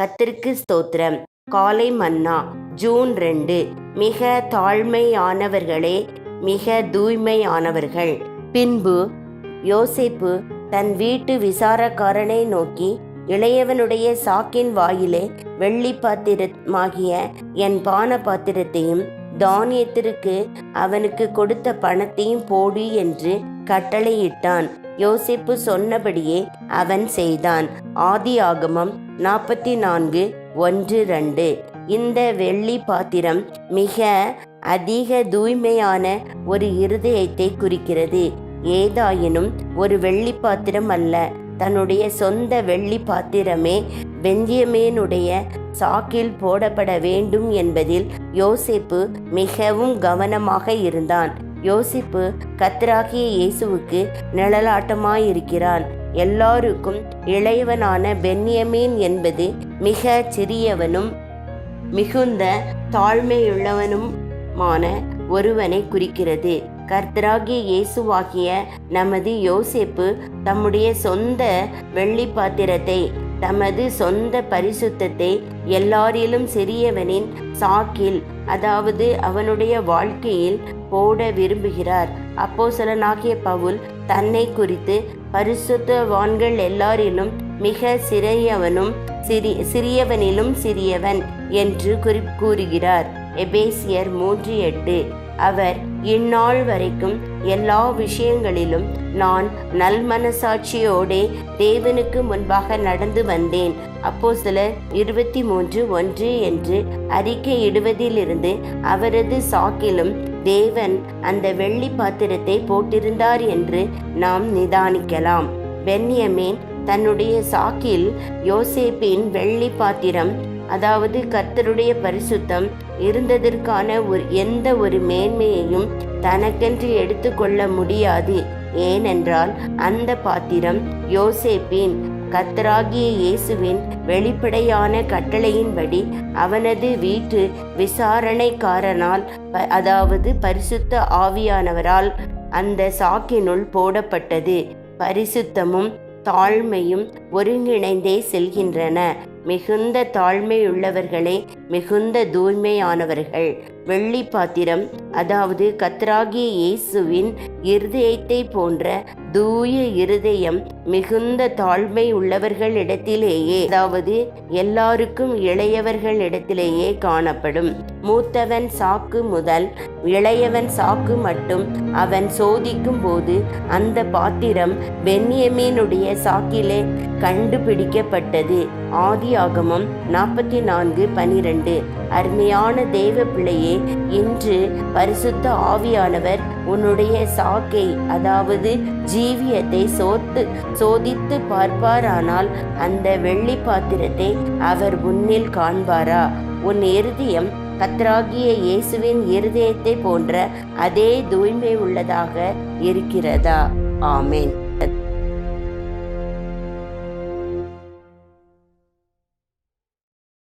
கத்திற்கு ஸ்தோத்திரம். காலை மன்னா ஜூன் ரெண்டு. மிக தாழ்மையானவர்களே மிக தூய்மையானவர்கள். பின்பு யோசிப்பு தன் வீட்டு விசாரக்காரனை நோக்கி இளையவனுடைய சாக்கின் வாயிலே வெள்ளி பாத்திரமாகிய என் பான பாத்திரத்தையும் தானியத்திற்கு அவனுக்கு கொடுத்த பணத்தையும் போடு என்று கட்டளையிட்டான். யோசிப்பு சொன்னபடியே அவன் செய்தான். ஆதி ஆகமம் நாற்பத்தி நான்கு ஒன்று ரெண்டு. இந்த வெள்ளி பாத்திரம் மிக அதிக தூய்மையான ஒரு இருதயத்தை குறிக்கிறது. ஏதாயினும் ஒரு வெள்ளி பாத்திரம் அல்ல. தன்னுடைய சொந்த வெள்ளி பாத்திரமே பெந்தியமேனுடைய சாக்கில் போடப்பட வேண்டும் என்பதில் யோசிப்பு மிகவும் கவனமாக இருந்தான். யோசிப்பு கத்தராகிய இயேசுவுக்கு நிழலாட்டமாயிருக்கிறான். எல்லாருக்கும் இளையவனான பென்யமீன் என்பது மிக சிறியவனும் மிகுந்த தாழ்மையுள்ளவனுமான ஒருவனை குறிக்கிறது. கர்த்தராகிய இயேசுவாகிய நமது யோசிப்பு தம்முடைய சொந்த வெள்ளி பாத்திரத்தை தமது சொந்த பரிசுத்தத்தை எல்லாரிலும் சிறியவனின் சாக்கில் அதாவது அவனுடைய வாழ்க்கையில் போட விரும்புகிறார். அப்போசலனாகிய பவுல் தன்னை குறித்து பரிசுத்தவான்கள் எல்லாரிலும் மிக சிறியவனும் சிறி சிறியவனிலும் சிறியவன் என்று குறி கூறுகிறார். எபேசியர் மூன்று எட்டு. அவர் இந்நாள் வரைக்கும் எல்லா விஷயங்களிலும் நான் நல்மனசாட்சியோடே தேவனுக்கு முன்பாக நடந்து வந்தேன். அப்போ சிலர் இருபத்தி மூன்று ஒன்று என்று அறிக்கையிடுவதிலிருந்து அவரது சாக்கிலும் தேவன் அந்த வெள்ளி பாத்திரத்தை போட்டிருந்தார் என்று நாம் நிதானிக்கலாம். பென்யமேன் தன்னுடைய சாக்கில் யோசேப்பின் வெள்ளி பாத்திரம் அதாவது கர்த்தருடைய பரிசுத்தம் இருந்ததற்கான ஒரு எந்த ஒரு மேன்மையையும் தனக்கென்று எடுத்துக்கொள்ள முடியாது. ஏனென்றால் அந்த பாத்திரம் யோசேப்பின் கத்தராகிய இயேசுவின் வெளிப்படையான கட்டளையின்படி அவனது வீட்டு விசாரணைக்காரனால் அதாவது பரிசுத்த ஆவியானவரால் அந்த சாக்கினுள் போடப்பட்டது. பரிசுத்தமும் தாழ்மையும் ஒருங்கிணைந்தே செல்கின்றன. மிகுந்த தாழ்மையுள்ளவர்களே மிகுந்த தூய்மையானவர்கள். வெள்ளி பாத்திரம் அதாவது கத்ராகிய இயேசுவின் இருதயத்தை போன்ற தூய இருதயம் மிகுந்த தாழ்மை உள்ளவர்களிடத்திலேயே அதாவது எல்லாருக்கும் இளையவர்களிடத்திலேயே காணப்படும். மூத்தவன் சாக்கு முதல் இளையவன் சாக்கு மட்டும் அவன் சோதிக்கும் போது அந்த பாத்திரம் பென்யமீனுடைய சாக்கிலே கண்டுபிடிக்கப்பட்டது. ஆதி ஆகமம் நாற்பத்தி நான்கு பனிரெண்டு. அருமையான தேவ பிள்ளையே இன்று பரிசுத்த ஆவியானவர் உன்னுடைய சாக்கை அதாவது ஜீவியத்தை சோத்து சோதித்து பார்ப்பாரானால் அந்த வெள்ளி பாத்திரத்தை அவர் முன்னில் காண்பாரா? உன் இருதயம் கத்ராகிய இயேசுவின் இருதயத்தை போன்ற அதே தூய்மை உள்ளதாக இருக்கிறதா? ஆமேன்.